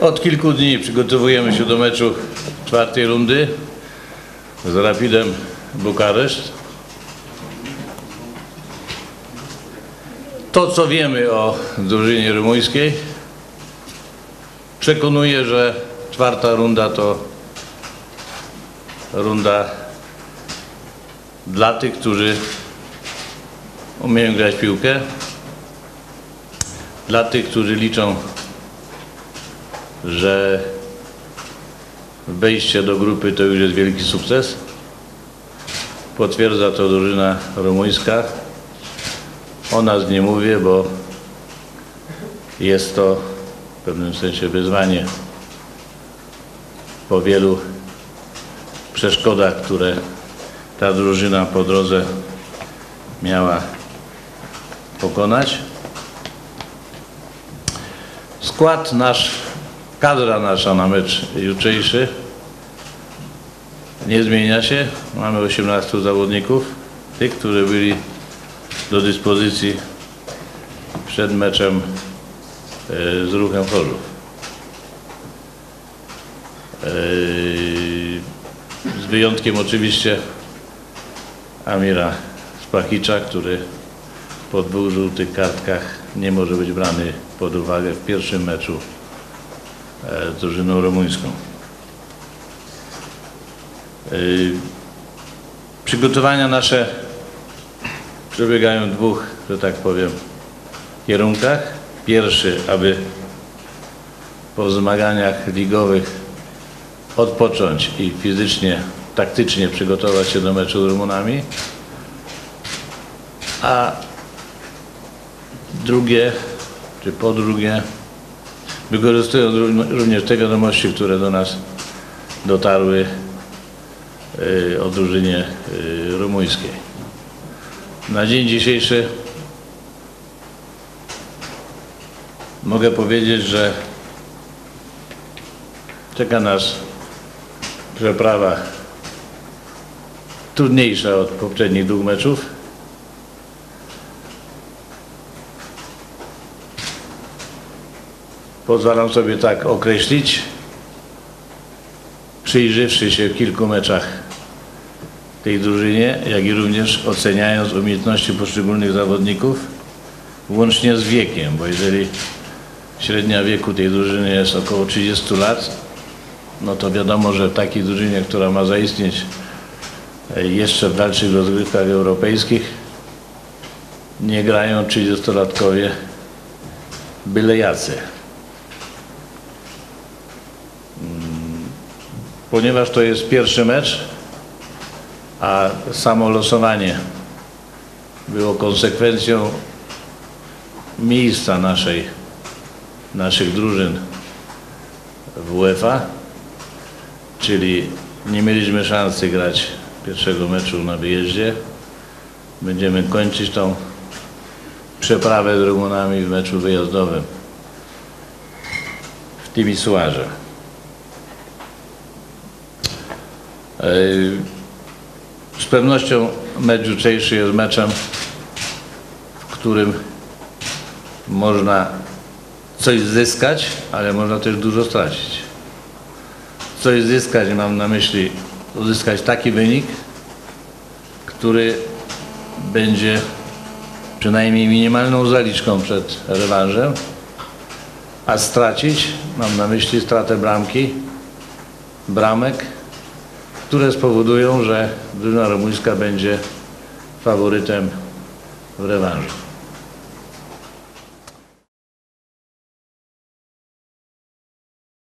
Od kilku dni przygotowujemy się do meczu czwartej rundy z Rapidem Bukareszt. To, co wiemy o drużynie rumuńskiej, przekonuje, że czwarta runda to runda dla tych, którzy umieją grać piłkę, dla tych, którzy liczą, że wejście do grupy to już jest wielki sukces. Potwierdza to drużyna rumuńska. O nas nie mówię, bo jest to w pewnym sensie wyzwanie po wielu przeszkodach, które ta drużyna po drodze miała pokonać. Skład nasz, kadra nasza na mecz jutrzejszy nie zmienia się. Mamy 18 zawodników, tych, którzy byli do dyspozycji przed meczem e, z ruchem Chorzów. E, Z wyjątkiem oczywiście Amira Spachicza, który po dwóch żółtych kartkach nie może być brany pod uwagę w pierwszym meczu drużyną rumuńską. E, Przygotowania nasze przebiegają w dwóch, że tak powiem, kierunkach. Pierwszy, aby po zmaganiach ligowych odpocząć i fizycznie, taktycznie przygotować się do meczu z Rumunami. A drugie, czy po drugie, wykorzystując ró- również te wiadomości, które do nas dotarły y, o drużynie y, rumuńskiej. Na dzień dzisiejszy mogę powiedzieć, że czeka nas przeprawa trudniejsza od poprzednich dwóch meczów. Pozwalam sobie tak określić, przyjrzywszy się kilku meczach tej drużynie, jak i również oceniając umiejętności poszczególnych zawodników, łącznie z wiekiem, bo jeżeli średnia wieku tej drużyny jest około 30 lat, no to wiadomo, że w takiej drużynie, która ma zaistnieć e, jeszcze w dalszych rozgrywkach europejskich, nie grają 30-latkowie byle jacy. Ponieważ to jest pierwszy mecz, a samo losowanie było konsekwencją miejsca naszej, naszych drużyn w UEFA, czyli nie mieliśmy szansy grać pierwszego meczu na wyjeździe. Będziemy kończyć tą przeprawę z Rumunami w meczu wyjazdowym w Timisoarze. Z pewnością mecz jutrzejszy jest meczem, w którym można coś zyskać, ale można też dużo stracić. Coś zyskać, mam na myśli uzyskać taki wynik, który będzie przynajmniej minimalną zaliczką przed rewanżem, a stracić, mam na myśli stratę bramki, bramek, które spowodują, że drużyna rumuńska będzie faworytem w rewanżu.